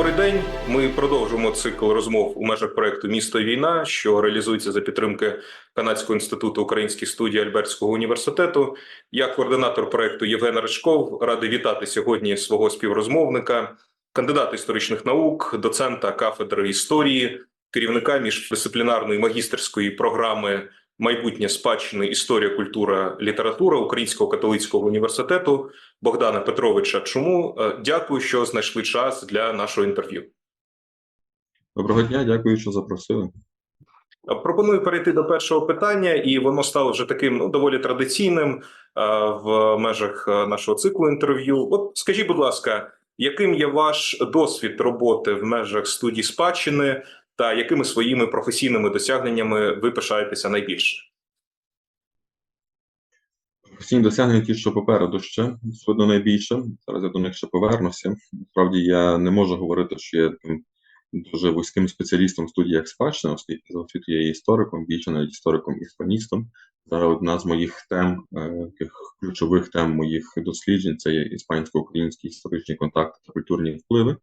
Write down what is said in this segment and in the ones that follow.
Добрий день. Ми продовжуємо цикл розмов у межах проекту Місто війна, що реалізується за підтримки Канадського інституту українських студій Альбертського університету. Я координатор проекту Євген Ричков. Радий вітати сьогодні свого співрозмовника, кандидата історичних наук, доцента кафедри історії, керівника міждисциплінарної магістерської програми майбутнє спадщини історія, культура, література Українського католицького університету Богдана Петровича. Чому Е, дякую, що знайшли час для нашого інтерв'ю. Доброго дня, дякую, що запросили. Е, Пропоную перейти до першого питання, і воно стало вже таким ну доволі традиційним е, в межах нашого циклу інтерв'ю. От скажіть, будь ласка, яким є ваш досвід роботи в межах студії спадщини, та якими своїми професійними досягненнями ви пишаєтеся найбільше? Професійні досягнення ті, що попереду ще судно найбільше. Зараз я до них ще повернуся. Насправді я не можу говорити, що я дуже вузьким спеціалістом в студіях спадщини, оскільки за освіту я є істориком, більше навіть істориком іспаністом. Зараз одна з моїх тем, е, таких ключових тем моїх досліджень це є іспансько-українські історичні контакти та культурні впливи.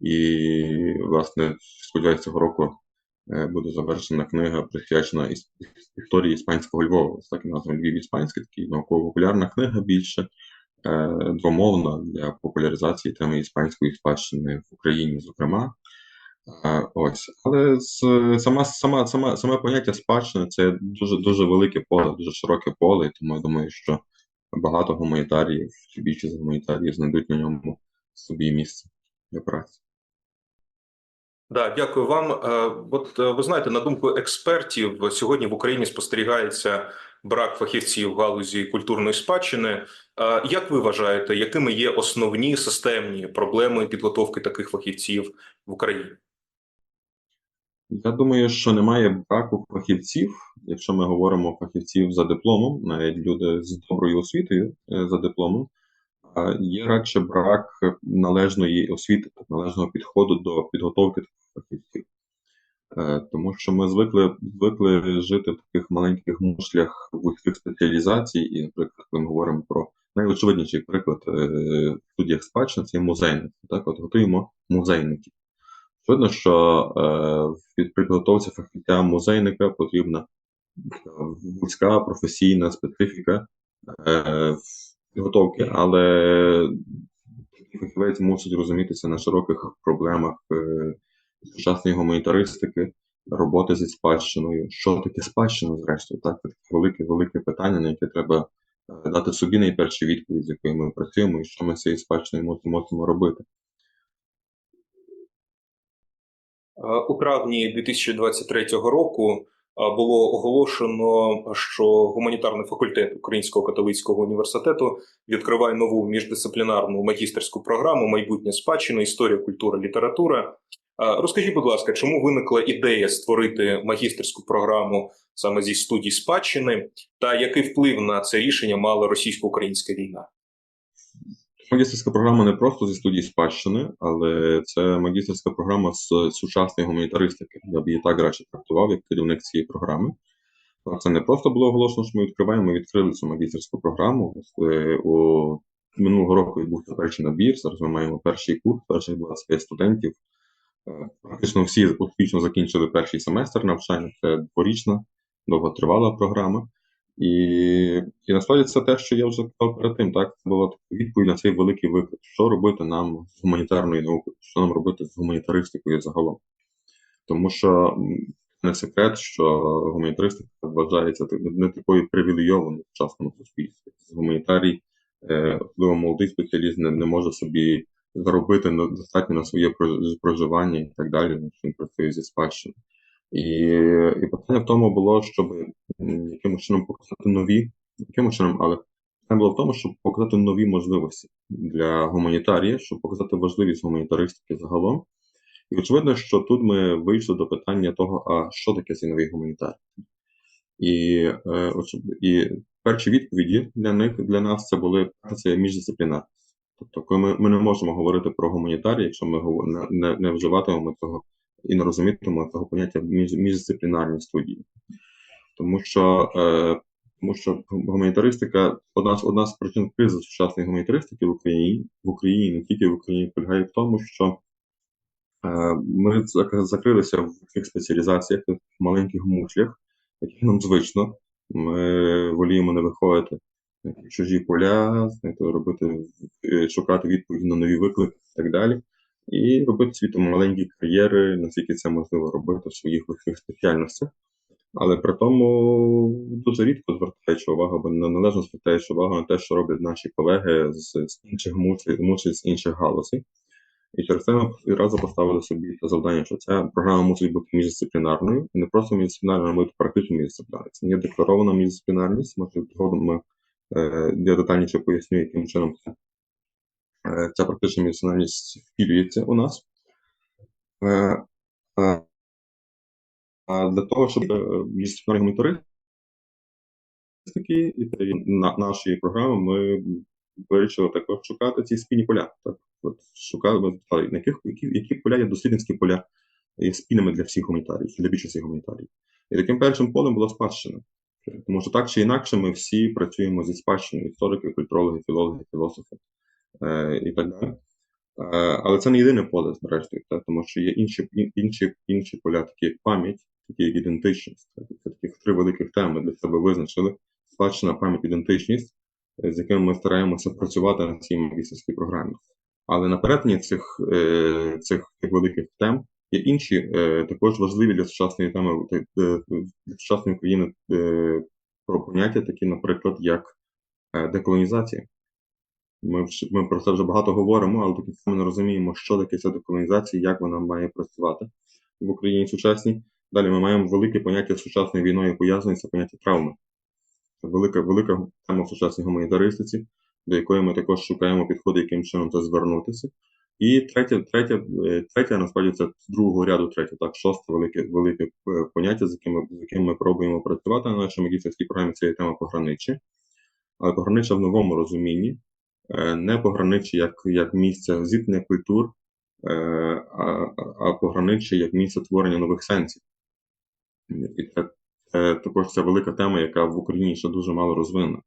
І, власне, сподіваюся, цього року е, буде завершена книга, присвячена іс- історії іспанського Львова. Ось так і назва Львів іспанський, такий науково-популярна книга більше, е, двомовна для популяризації теми іспанської спадщини в Україні, зокрема. Е, Ось, але з, сама, сама, сама, саме поняття спадщини це дуже дуже велике поле, дуже широке поле, і тому я думаю, що багато гуманітаріїв, чи більшість гуманітаріїв знайдуть на ньому собі місце для праці. Да, дякую вам. Е, От е, ви знаєте, на думку експертів, сьогодні в Україні спостерігається брак фахівців в галузі культурної спадщини. Е, Як ви вважаєте, якими є основні системні проблеми підготовки таких фахівців в Україні? Я думаю, що немає браку фахівців, якщо ми говоримо фахівців за дипломом, навіть люди з доброю освітою за дипломом, є радше брак належної освіти, належного підходу до підготовки фахівців. Е, Тому що ми звикли, звикли жити в таких маленьких мушлях вузьких спеціалізацій, і, наприклад, коли ми говоримо про найочевидніший приклад е, в студіях спадщини, це є музейник. Так, от готуємо музейників. Видно, що е, в підготовці фахівця музейника потрібна вузька професійна специфіка е, підготовки, але фахівець мусить розумітися на широких проблемах е, сучасної гуманітаристики, роботи зі спадщиною. Що таке спадщина, зрештою? Так, це таке велике, велике питання, на яке треба е, дати собі найперші відповідь, з якою ми працюємо, і що ми з цією спадщиною мусимо, робити. Е, У травні 2023 року е, було оголошено, що гуманітарний факультет Українського католицького університету відкриває нову міждисциплінарну магістерську програму майбутнє спадщина, історія, культура, література. Розкажіть, будь ласка, чому виникла ідея створити магістерську програму саме зі студій спадщини, та який вплив на це рішення мала російсько-українська війна? Магістерська програма не просто зі студії спадщини, але це магістерська програма з сучасної гуманітаристики. Я б її так радше трактував, як керівник цієї програми. Це не просто було оголошено, що ми відкриваємо, ми відкрили цю магістерську програму. У минулого року відбувся перший набір. Зараз ми маємо перший курс, перших 25 студентів. Практично всі успішно закінчили перший семестр навчання. Це дворічна, довготривала програма. І, і насправді це те, що я вже казав перед тим, так це була відповідь на цей великий виклик, що робити нам з гуманітарною наукою, що нам робити з гуманітаристикою загалом. Тому що не секрет, що гуманітаристика вважається не такою привілейованою в сучасному суспільстві. Гуманітарій, е, особливо молодий спеціаліст, не, не може собі заробити достатньо на своє проживання і так далі, він працює зі спадщиною. І, і питання в тому було, щоб якимось чином показати нові, якимось чином, але питання було в тому, щоб показати нові можливості для гуманітарія, щоб показати важливість гуманітаристики загалом. І очевидно, що тут ми вийшли до питання того, а що таке цей новий гуманітарій. І, е, і перші відповіді для них для нас це були це міждисциплінарність. Тобто, ми, ми не можемо говорити про гуманітарій, якщо ми не, не, не вживатимемо цього і не розумітимемо цього поняття між, міждисциплінарні студії. Тому що, е, тому що гуманітаристика одна одна з причин кризи сучасної гуманітаристики в Україні в Україні, не тільки в Україні, полягає в тому, що Е, Ми закрилися в таких спеціалізаціях, в маленьких мушлях, яких нам звично. Ми воліємо не виходити чужі поля, робити, е, шукати відповіді на нові виклики і так далі. І робити світом маленькі кар'єри, наскільки це можливо робити в своїх вузьких спеціальностях. Але при тому дуже рідко звертаючи увагу, або неналежно звертаючи увагу на те, що роблять наші колеги з, з інших мушлів з інших галузей. І через це ми одразу поставили собі те завдання, що ця програма мусить бути міждисциплінарною, і не просто міждисциплінарною, а бути практично міждисциплінарною. Це не декларована міждисциплінарність, може згодом ми я детальніше поясню, яким чином е, ця практична міждисциплінарність втілюється у нас. Е, а, для того, щоб е, міждисциплінарні гуманітаристики і на нашої програми ми вирішили також шукати ці спільні поля. Так, от шукали, яких які, які поля є дослідницькі поля є спільними для всіх гуманітаріїв, для більшості гуманітаріїв. І таким першим полем була спадщина. Тому що так чи інакше ми всі працюємо зі спадщиною історики, культурологи, філологи, філософи е, і так далі. Е, але це не єдине поле, зрештою, так, тому що є інші, інші, інші поля, такі як пам'ять, такі як ідентичність. Це таких три великих теми для себе визначили: спадщина, пам'ять, ідентичність, е, з якими ми стараємося працювати на цій магістерській програмі. Але на перетині цих, е, цих, цих великих тем є інші, е, також важливі для сучасної теми е, для сучасної України е, про поняття, такі, наприклад, як е, деколонізація. Ми, ми про це вже багато говоримо, але до кінця не розуміємо, що таке ця деколонізація, як вона має працювати в Україні сучасній. Далі ми маємо велике поняття з сучасною війною це поняття травми. Це велика, велика тема в сучасній гуманітаристиці, до якої ми також шукаємо підходи, яким чином це звернутися. І третє, третє, третє, насправді, це з другого ряду, третє, так, шосте велике, велике е, поняття, з яким, з яким ми пробуємо працювати на нашій магістерській програмі, це є тема пограниччя. Але пограниччя в новому розумінні, е, не пограниччя як, як місце зіткнення культур, е, а, а- пограниччя як місце творення нових сенсів. І це, це також це велика тема, яка в Україні ще дуже мало розвинена.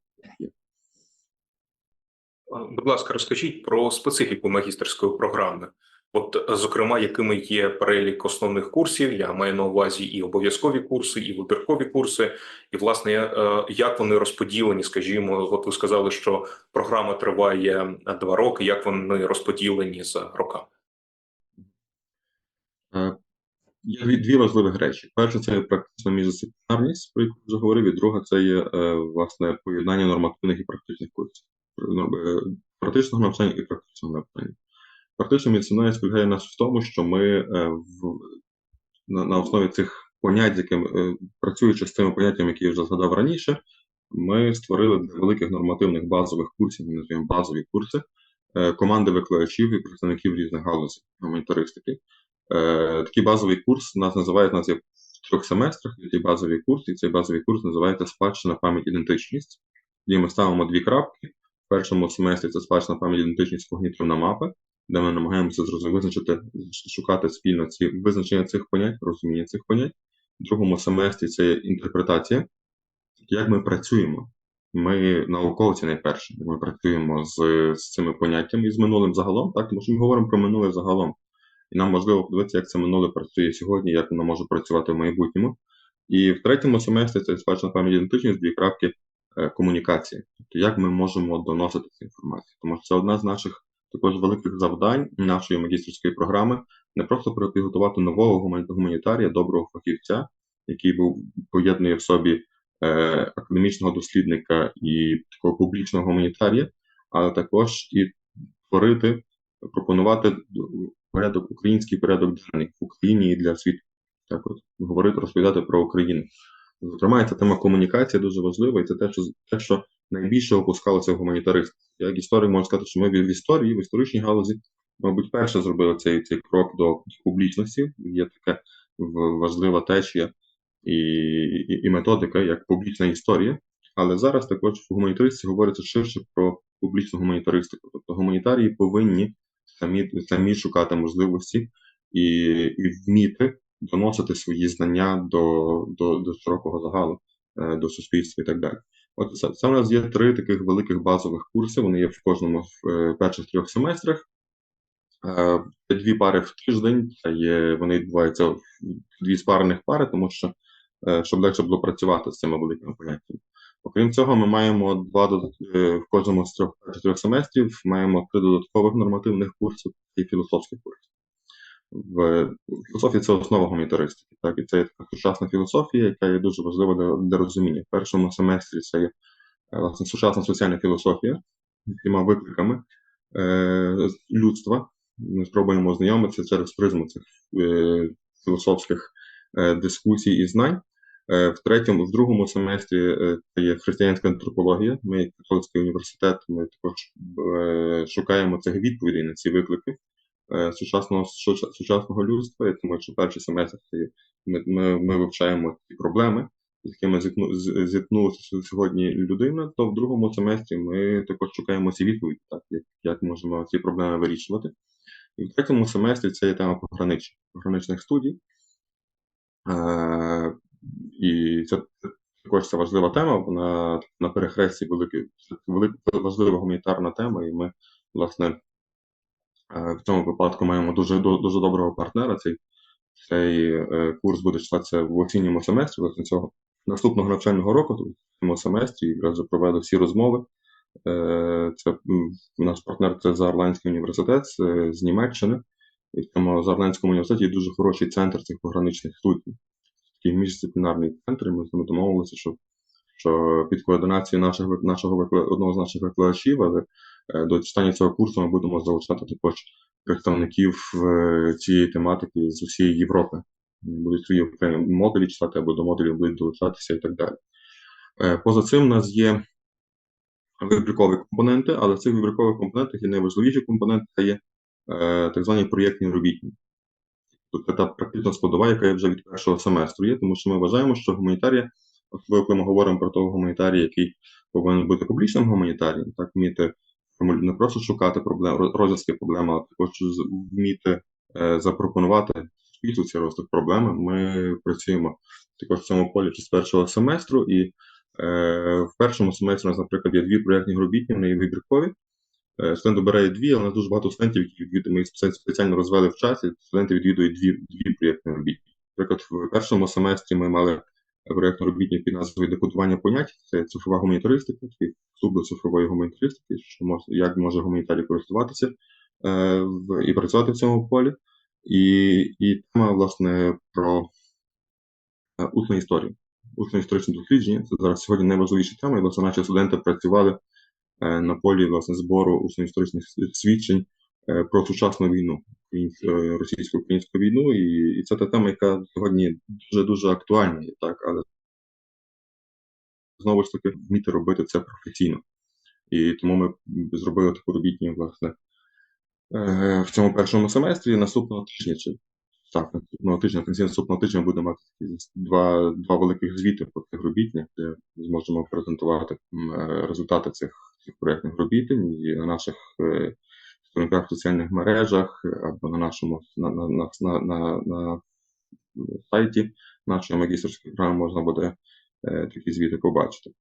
Будь ласка, розкажіть про специфіку магістерської програми. От, е, зокрема, якими є перелік основних курсів, я маю на увазі і обов'язкові курси, і вибіркові курси, і власне е, як вони розподілені, скажімо, от ви сказали, що програма триває е, два роки, як вони розподілені за роками? Е, Є дві, дві важливих речі. Перше, це практична міждисциплінарність, про яку вже говорив, і друга це є е, власне поєднання нормативних і практичних курсів. Е, Практичного навчання і практичного навчання. Практична міждисциплінарність полягає нас в тому, що ми е, в, на, на основі цих понять, з якими е, працюючи з цими поняттями, які я вже згадав раніше, ми створили для великих нормативних базових курсів, називаємо базові курси, е, команди викладачів і представників різних галузей гуманітаристики. Такий базовий курс нас називають нас є в трьох семестрах. Є базовий курс, і цей базовий курс називається спадщина пам'ять ідентичність. І ми ставимо дві крапки. Першому семестрі це спадщина пам'ять ідентичність когнітивна мапа, де ми намагаємося визначити, шукати спільно ці визначення цих понять, розуміння цих понять. В другому семестрі це інтерпретація, як ми працюємо. Ми науковці найперше, ми працюємо з, з цими поняттями і з минулим загалом, так, тому що ми говоримо про минуле загалом. І нам важливо подивитися, як це минуле працює сьогодні, як воно може працювати в майбутньому. І в третьому семестрі це спадщина пам'ять ідентичність, дві крапки комунікації. Тобто, як ми можемо доносити цю інформацію. Тому що це одна з наших також великих завдань нашої магістерської програми не просто підготувати нового гуманітарія, доброго фахівця, який був поєднує в собі е, академічного дослідника і такого публічного гуманітарія, але також і творити, пропонувати порядок, український порядок денний в Україні і для світу. Так от говорити, розповідати про Україну. Зокрема, ця тема комунікації дуже важлива, і це те, що те, що найбільше опускалося в гуманітаристиці. Як історик можу сказати, що ми в історії, в історичній галузі, мабуть, перше зробили цей, цей крок до публічності. Є така важлива течія і, і, і методика, як публічна історія. Але зараз також в гуманітаристиці говориться ширше про публічну гуманітаристику. Тобто гуманітарії повинні самі, самі шукати можливості і, і вміти доносити свої знання до, до, до широкого загалу, е, до суспільства і так далі. От це, це у нас є три таких великих базових курси. Вони є в кожному з е, перших трьох семестрах. Е, Дві пари в тиждень, це є, вони відбуваються в дві спарених пари, тому що щоб легше було працювати з цими великими поняттями. Окрім цього, ми маємо два в кожному з трьох чотирьох семестрів маємо три додаткових нормативних курсів і філософський курс. В філософії це основа гуманітаристики, так і це є така сучасна філософія, яка є дуже важлива для, для розуміння. В першому семестрі це є е, власне сучасна соціальна філософія з трьома викликами е, людства. Ми спробуємо ознайомитися через призму цих е, філософських е, дискусій і знань. Е, В третьому, в другому семестрі е, це є християнська антропологія. Ми, як католицький університет, ми також шукаємо цих відповідей на ці виклики сучасного сучасного людства. І тому, що перший семестр ми, ми, ми вивчаємо ці проблеми, з якими зіткнулася сьогодні людина, то в другому семестрі ми також шукаємо ці відповіді, так, як, як можемо ці проблеми вирішувати. І в третьому семестрі це є тема пограничних, пограничних студій. Е, і це також це важлива тема, вона на перехресті великий, велика важлива гуманітарна тема, і ми, власне, е, в цьому випадку маємо дуже, дуже доброго партнера. Цей, цей е, курс буде читатися в осінньому семестрі, власне, цього наступного навчального року, в цьому семестрі, якраз вже проведу всі розмови. Е, Це наш партнер це Заарландський університет з, з Німеччини. І в цьому Заарландському університеті є дуже хороший центр цих пограничних студій. Такий міждисциплінарний центр, і ми з ними домовилися, що, що під координацією вик- нашого одного з наших викладачів, але е, до читання цього курсу ми будемо залучати також представників е, цієї тематики з усієї Європи. Будуть свої окремі модулі читати або до модулів будуть долучатися і так далі. Е, Поза цим у нас є вибіркові компоненти, але в цих вибіркових компонентах є найважливіші компоненти це є е, так звані проєктні робітні. Тобто та практична складова, яка вже від першого семестру є, тому що ми вважаємо, що гуманітарія, особливо коли ми говоримо про того гуманітарія, який повинен бути публічним гуманітарієм, так вміти формулю- не просто шукати проблем, розв'язки проблем, а також вміти е, запропонувати суспільству ці розвиток проблеми. Ми працюємо також в цьому полі з першого семестру, і е, в першому семестрі у нас, наприклад, є дві проєктні робітні, вони є вибіркові. Е, Студент обирає дві, але у нас дуже багато студентів, які ми їх спеціально розвели в часі. Студенти відвідують дві, дві проєктні робітні. Наприклад, в першому семестрі ми мали проєктну робітню під назвою декодування понять. Це цифрова гуманітаристика, вступ до цифрової гуманітаристики, що може, як може гуманітарій користуватися е, в, і працювати в цьому полі. І, і тема, власне, про е, усну історію. Усне історичне дослідження. Це зараз сьогодні найважливіша тема, і власне наші студенти працювали е, на полі власне збору усно-історичних свідчень е, про сучасну війну, е, російсько-українську війну, і, і це та тема, яка сьогодні дуже дуже актуальна є, так, але знову ж таки вміти робити це професійно. І тому ми зробили таку робітню, власне, е, в цьому першому семестрі. Наступного тижня, чи так, наступного тижня, в кінці наступного тижня будемо мати два, два великих звіти по цих робітнях, де зможемо презентувати е, результати цих, цих проєктних робітень. І на наших е, сторінках в соціальних мережах е, або на нашому на, на, на, на, на, сайті нашої магістерської програми можна буде е, такі звіти побачити.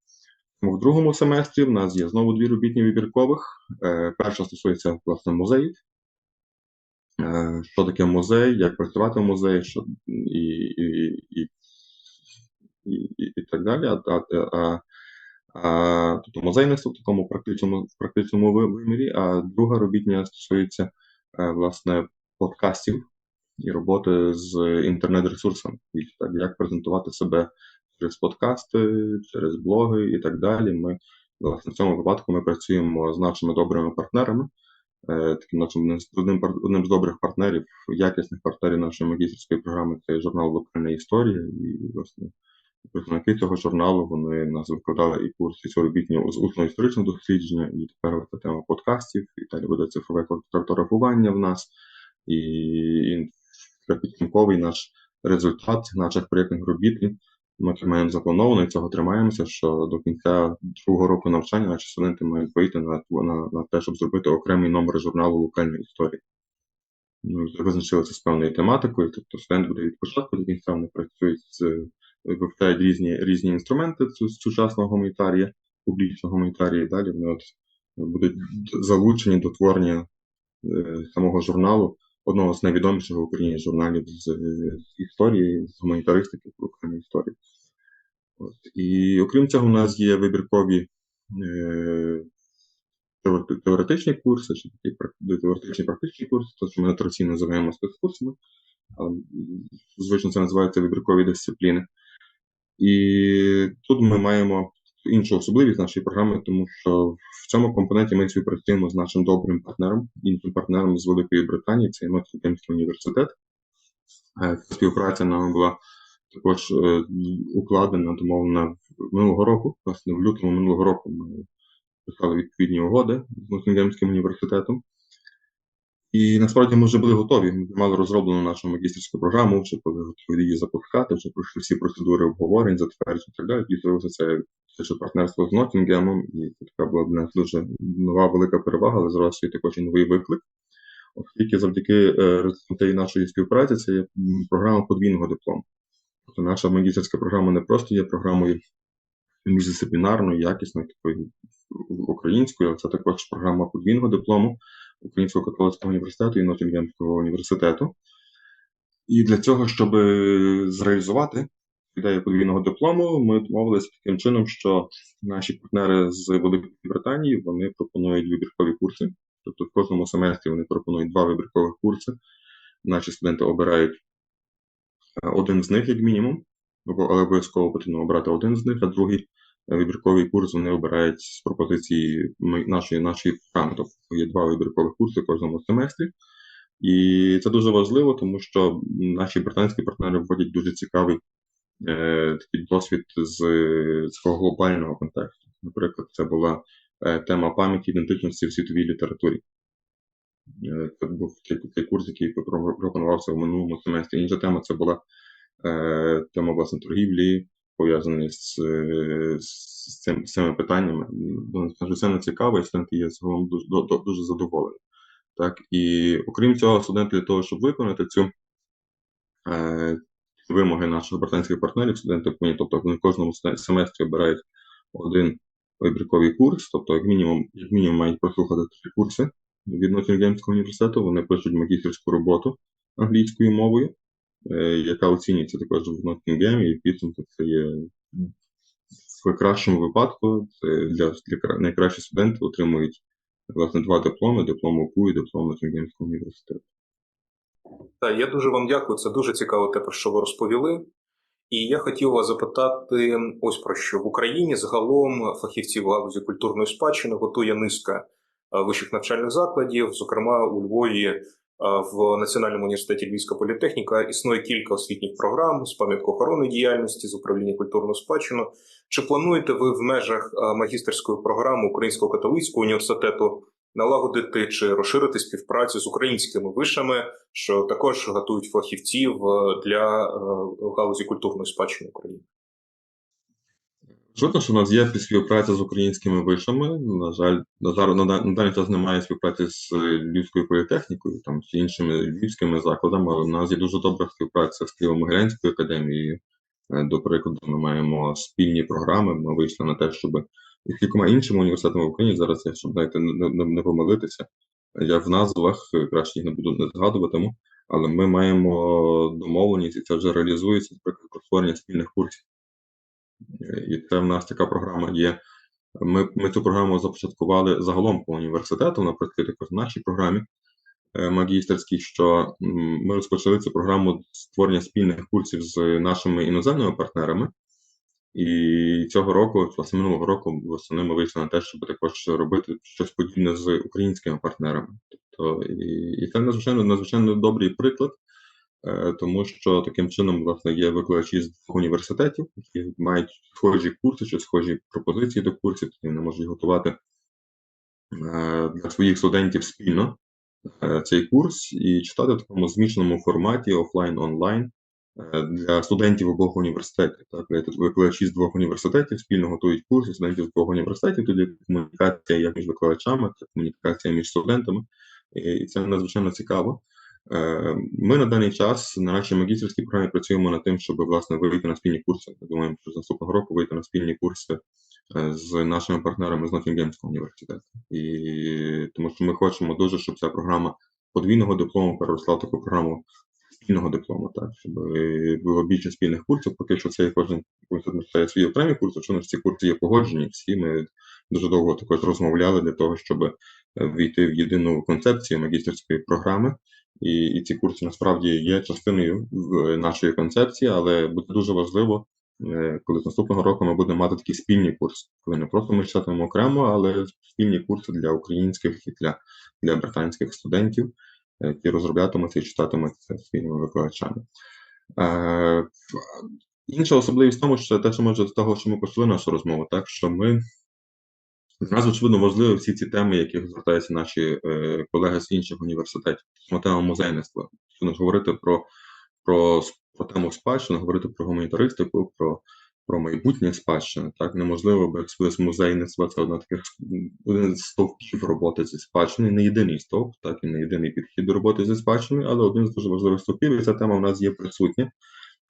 В другому семестрі в нас є знову дві робітні вибіркових. Е, Перша стосується власне музеїв. Е, Що таке музей, як працювати в музеї, що, і, і, і, і, і, так далі. А, а, а, тобто музейництво в такому практичному, в практичному вимірі, а друга робітня стосується е, власне подкастів і роботи з інтернет-ресурсами. Як презентувати себе через подкасти, через блоги і так далі. Ми власне в цьому випадку ми працюємо з нашими добрими партнерами. Е, Таким нашим одним одним, з добрих партнерів, якісних партнерів нашої магістерської програми це журнал Локальна історія. І власне представники цього журналу вони нас викладали і курс робітні з усного історичного дослідження, і тепер це тема подкастів, і далі буде цифрове картографування в нас, і, і підсумковий наш результат наших проєктних робіт. Ми маємо заплановано і цього тримаємося, що до кінця другого року навчання наші студенти мають вийти на, на, на те, щоб зробити окремий номер журналу локальної історії. Ми вже визначили це з певною тематикою, тобто студент буде від початку до кінця, вони працюють з вивчають різні, різні інструменти сучасного гуманітарія, публічного гуманітарія, і далі вони от будуть залучені до творення е, самого журналу, одного з найвідоміших в Україні журналів з, історії, з гуманітаристики про окремі історії. От. І окрім цього, у нас є вибіркові е, теоретичні курси, чи такі теоретичні практичні курси, то, що ми традиційно називаємо спецкурсами, але звично це називається вибіркові дисципліни. І тут ми маємо іншу особливість нашої програми, тому що в цьому компоненті ми співпрацюємо з нашим добрим партнером, іншим партнером з Великої Британії, це Ноттінгемський університет. Ця співпраця нами була також е, укладена, домовлена минулого року. Власне, в лютому минулого року ми писали відповідні угоди з Ноттінгемським університетом. І насправді ми вже були готові. Ми мали розроблену нашу магістерську програму, вже готові її запускати, вже пройшли всі процедури обговорень, затверджень і так далі. І це, це ще партнерство з Ноттінгемом, і це така була для нас дуже нова велика перевага, але зразу і також і новий виклик. Оскільки завдяки е, результату нашої співпраці це є програма подвійного диплому. Тобто наша магістерська програма не просто є програмою міждисциплінарною, якісною, такою українською, а це також програма подвійного диплому Українського католицького університету і Ноттінгемського університету. І для цього, щоб зреалізувати ідею подвійного диплому, ми домовилися таким чином, що наші партнери з Великої Британії вони пропонують вибіркові курси. Тобто в кожному семестрі вони пропонують два вибіркових курси. Наші студенти обирають е, один з них, як мінімум, але обов'язково потрібно обрати один з них, а другий е, вибірковий курс вони обирають з пропозиції нашої, нашої програми. Тобто є два вибіркових курси в кожному семестрі. І це дуже важливо, тому що наші британські партнери вводять дуже цікавий е, такий досвід з, такого глобального контексту. Наприклад, це була е, тема пам'яті ідентичності в світовій літературі. Е, Це був такий курс, який пропонувався в минулому семестрі. Інша тема це була е, тема власне торгівлі, пов'язані з, е, з, цим, з цими питаннями. Ну, Надзвичайно цікаво, і студенти є загалом дуже, дуже задоволені. Так, і окрім цього, студенти для того, щоб виконати цю е, вимоги наших британських партнерів, студенти повинні, тобто вони в кожному семестрі обирають один вибірковий курс, тобто як мінімум, як мінімум мають прослухати три курси від Ноттінгемського університету. Вони пишуть магістерську роботу англійською мовою, яка оцінюється також в Ноттінгемі, і в це є в кращому випадку це для, для кра- найкращі студенти отримують власне два дипломи: диплом УКУ і диплом Ноттінгемського університету. Так, я дуже вам дякую. Це дуже цікаво те, про що ви розповіли. І я хотів вас запитати ось про що в Україні загалом фахівців в галузі культурної спадщини готує низка е, вищих навчальних закладів. Зокрема, у Львові е, в Національному університеті Львівська політехніка існує кілька освітніх програм з пам'яткоохоронної діяльності, з управління культурною спадщиною. Чи плануєте ви в межах е, магістерської програми Українського католицького університету налагодити чи розширити співпрацю з українськими вишами, що також готують фахівців е, для е, галузі культурної спадщини України. Жодно, що в нас є співпраця з українськими вишами. На жаль, на зараз на, на даний час немає співпраці з е, Львівською політехнікою там чи іншими львівськими закладами, але в нас є дуже добра співпраця з Києво-Могилянською академією. Е, До прикладу, ми маємо спільні програми. Ми вийшли на те, щоб і кількома іншими університетами в Україні зараз я щоб знаєте, не, не, не помилитися. Я в назвах е, краще їх не буду не згадуватиму, але ми маємо домовленість, і це вже реалізується, наприклад, про створення спільних курсів. І це в нас така програма є. Ми, ми цю програму започаткували загалом по університету, наприклад, також в нашій програмі е, магістерській, що ми розпочали цю програму створення спільних курсів з нашими іноземними партнерами. І цього року, власне, минулого року, восени ми вийшли на те, щоб також робити щось подібне з українськими партнерами. Тобто, і, і це надзвичайно надзвичайно добрий приклад, тому що таким чином, власне, є викладачі з двох університетів, які мають схожі курси чи схожі пропозиції до курсів, які вони можуть готувати е, для своїх студентів спільно е, цей курс і читати в такому змішаному форматі офлайн-онлайн е, для студентів обох університетів. Так, викладачі з двох університетів спільно готують курси студентів з двох університетів. Тоді комунікація як між викладачами, так комунікація між студентами, і це надзвичайно цікаво. Е, Ми на даний час на нашій магістерській програмі працюємо над тим, щоб власне вийти на спільні курси. Ми думаємо, що з наступного року вийти на спільні курси е, з нашими партнерами з Ноттінгемського університету. І тому що ми хочемо дуже, щоб ця програма подвійного диплому переросла таку програму спільного диплому, так, щоб було більше спільних курсів, поки що це кожен має свої окремі курси, що ці курси є погоджені. Всі ми дуже довго також розмовляли для того, щоб війти в єдину концепцію магістерської програми. І, і ці курси насправді є частиною нашої концепції, але буде дуже важливо, е, коли з наступного року ми будемо мати такі спільні курси, коли не просто ми читатимемо окремо, але спільні курси для українських і для, для британських студентів, е, які розроблятимуться і читатимуться спільними викладачами. Е, Інша особливість в тому, що те, що може з того, що ми почали нашу розмову, так що ми нас, очевидно, важливі всі ці теми, яких звертаються наші е, колеги з інших університетів. Тема музейництва. Що говорити про, про, про тему спадщини, говорити про гуманітаристику, про, про майбутнє спадщини. Так неможливо без, без музейництва. Це одна таких один з стовпів роботи зі спадщиною, не єдиний стовп, так і не єдиний підхід до роботи зі спадщиною, але один з дуже важливих стовпів, і ця тема в нас є присутня.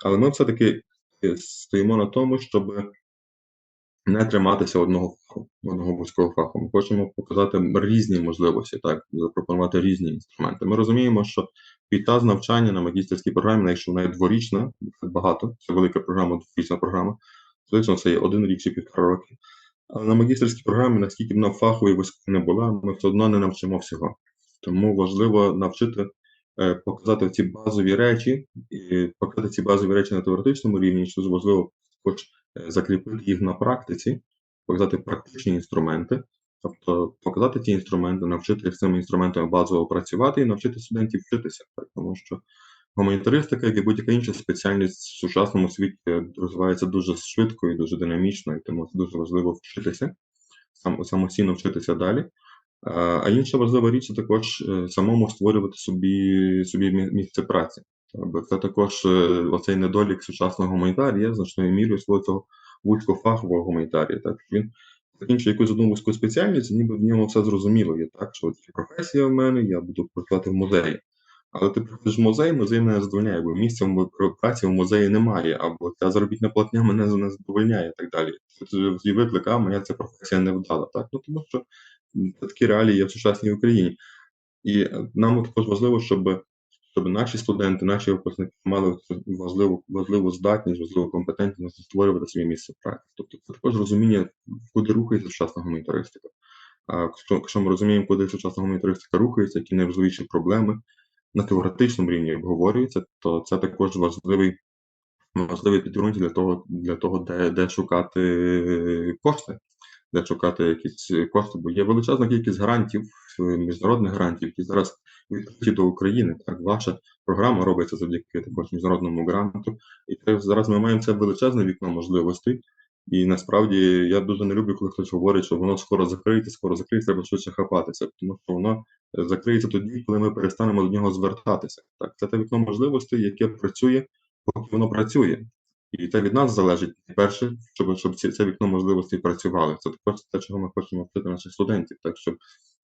Але ми все-таки е, стоїмо на тому, щоб не триматися одного фаху, одного вузького фаху. Ми хочемо показати різні можливості, так, запропонувати різні інструменти. Ми розуміємо, що під час навчання на магістерській програмі, якщо вона є дворічна, багато, це велика програма, дворічна програма, звично це є один рік чи півтора роки. Але на магістерській програмі, наскільки б вона фаховою високою не була, ми все одно не навчимо всього. Тому важливо навчити е, показати ці базові речі, і показати ці базові речі на теоретичному рівні, що важливо хоч закріпити їх на практиці, показати практичні інструменти, тобто показати ті інструменти, навчити їх цими інструментами базово працювати і навчити студентів вчитися, так, тому що гуманітаристика, як і будь-яка інша спеціальність в сучасному світі розвивається дуже швидко і дуже динамічно, і тому це дуже важливо вчитися, сам, самостійно вчитися далі. А а інша важлива річ це також е, самому створювати собі, собі місце праці. Бо це також е, оцей недолік сучасного гуманітарія значною мірою свого цього вузькофахового гуманітарія. Так він закінчує якусь одну вузьку спеціальність, ніби в ньому все зрозуміло є, так що от професія в мене, я буду працювати в музеї. Але ти приходиш в музей, музей не задовольняє, бо місця праці в музеї немає, або ця заробітна платня мене не задовольняє і так далі. Це виклик, а моя ця професія не вдала. Так? Ну, тому що такі реалії є в сучасній Україні. І е, нам також важливо, щоб, щоб наші студенти, наші випускники мали важливу, важливу здатність, важливу компетентність створювати своє місце праці. Тобто це також розуміння, куди рухається сучасна гуманітаристика. А якщо, якщо ми розуміємо, куди сучасна гуманітаристика рухається, які найважливіші проблеми на теоретичному рівні обговорюються, то це також важливий, важливий підґрунт для того, для того де, де шукати кошти, де шукати якісь кошти, бо є величезна кількість грантів, міжнародних грантів, які зараз відкриті до України. Так, ваша програма робиться завдяки також міжнародному гранту. І це зараз ми маємо це величезне вікно можливостей. І насправді я дуже не люблю, коли хтось говорить, що воно скоро закриється, скоро закриється, треба швидше хапатися, тому що воно е, закриється тоді, коли ми перестанемо до нього звертатися. Так, це те вікно можливостей, яке працює, поки воно працює. І це від нас залежить перше, щоб, щоб ці, це вікно можливостей працювало. Це також те, чого ми хочемо вчити наших студентів. Так що,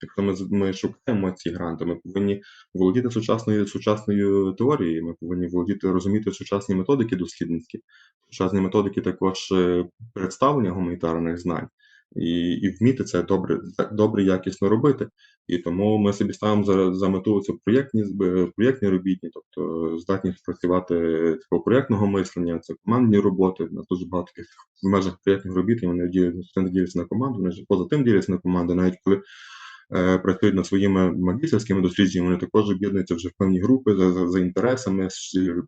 якщо ми, ми шукаємо ці гранти, ми повинні володіти сучасною сучасною теорією, ми повинні володіти розуміти сучасні методики дослідницькі, сучасні методики також е, представлення гуманітарних знань. І, і вміти це добре, добре якісно робити. І тому ми собі ставимо за, за мету це проєктні проєктні робітні, тобто здатність працювати такого проєктного мислення, це командні роботи. У нас дуже багато таких в межах проєктних робіт, і вони діляться діляться на команду, вони ж поза тим діляться на команди, навіть коли е, працюють над своїми магістерськими дослідженнями, вони також об'єднуються вже в певні групи за, за, за інтересами,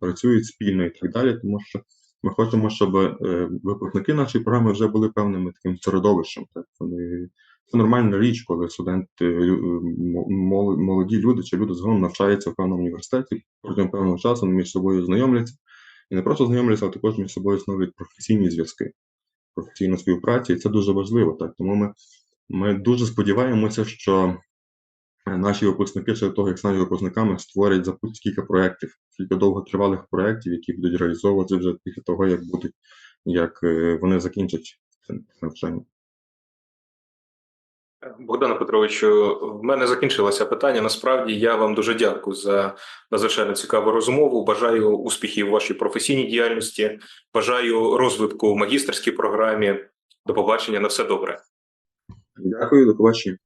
працюють спільно і так далі, тому що ми хочемо, щоб е, випускники нашої програми вже були певним таким середовищем. Так? Вони, це нормальна річ, коли студенти, лю- молоді люди чи люди загалом навчаються в певному університеті, протягом певного часу між собою знайомляться. І не просто знайомляться, а також між собою становлять професійні зв'язки, професійну співпрацю, і це дуже важливо. Так? Тому ми, ми дуже сподіваємося, що е, наші випускники, до того, як стануть випускниками, створять запустять кілька проєктів, кілька довготривалих проєктів, які будуть реалізовуватися вже після того, як будуть, як е, вони закінчать це навчання. Богдане Петровичу, в мене закінчилося питання. Насправді я вам дуже дякую за надзвичайно цікаву розмову. Бажаю успіхів у вашій професійній діяльності, бажаю розвитку в магістерській програмі. До побачення, на все добре. Дякую, до побачення.